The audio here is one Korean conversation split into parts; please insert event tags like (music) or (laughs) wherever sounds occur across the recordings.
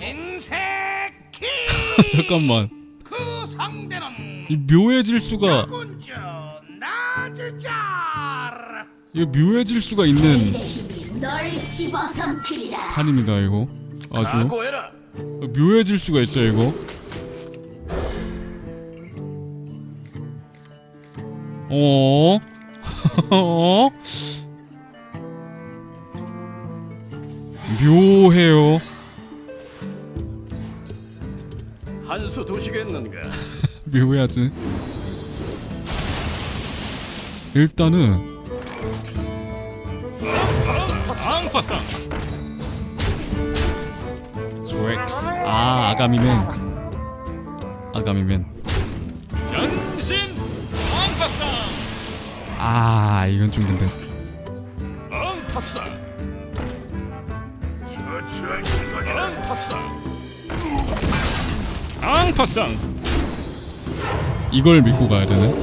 흰색키! (laughs) 잠깐만. 그 상대는 이 묘해질 수가 군주 나즈잘! 이거 묘해질 수가 있는 내 힘이 널 집어삼키리라. 판입니다 이거. 아주. 각오해라. 묘해질 수가 있어요 이거. 어? 어? (laughs) 묘해요 한수 두시겠는가? (laughs) 묘해야지? 일단은 앙파상 스웩스. 아 아가미맨. 아가미맨. 변신 앙파상 아 이건 좀 근데. 앙파상 앙파상 앙파상 이걸 믿고 가야 되네.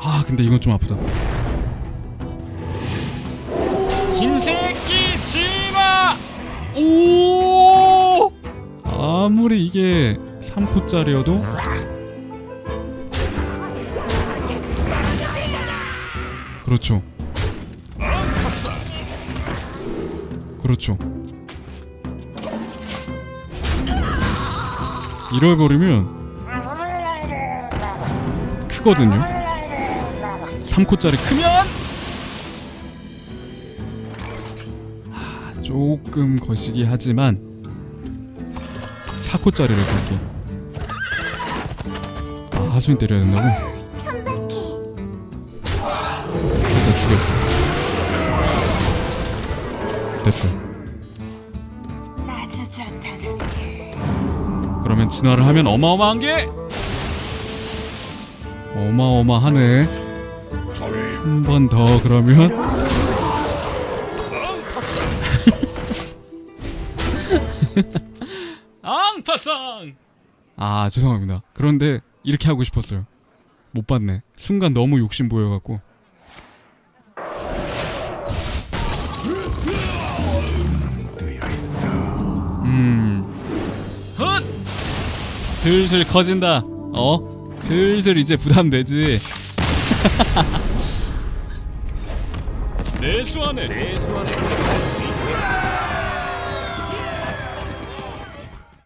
아 근데 이건 좀 아프다. 흰새끼 치마! 오! 아무리 이게 3코짜리여도 그렇죠. 그렇죠 이럴 버리면 크거든요. 3코짜리 크면 아, 조금 거시기 하지만 4코짜리를 볼게. 아 하수인 때려야 된다고? 일단 죽였어. 됐어. 그러면 진화를 하면 어마어마한 게 어마어마하네. 한 번 더 그러면. (laughs) 앙파상! 아 죄송합니다. 그런데 이렇게 하고 싶었어요. 못 봤네. 순간 너무 욕심 보여갖고 슬슬 커진다. 어? 슬슬 이제 부담되지. 내수하네 내수하네 할수 있다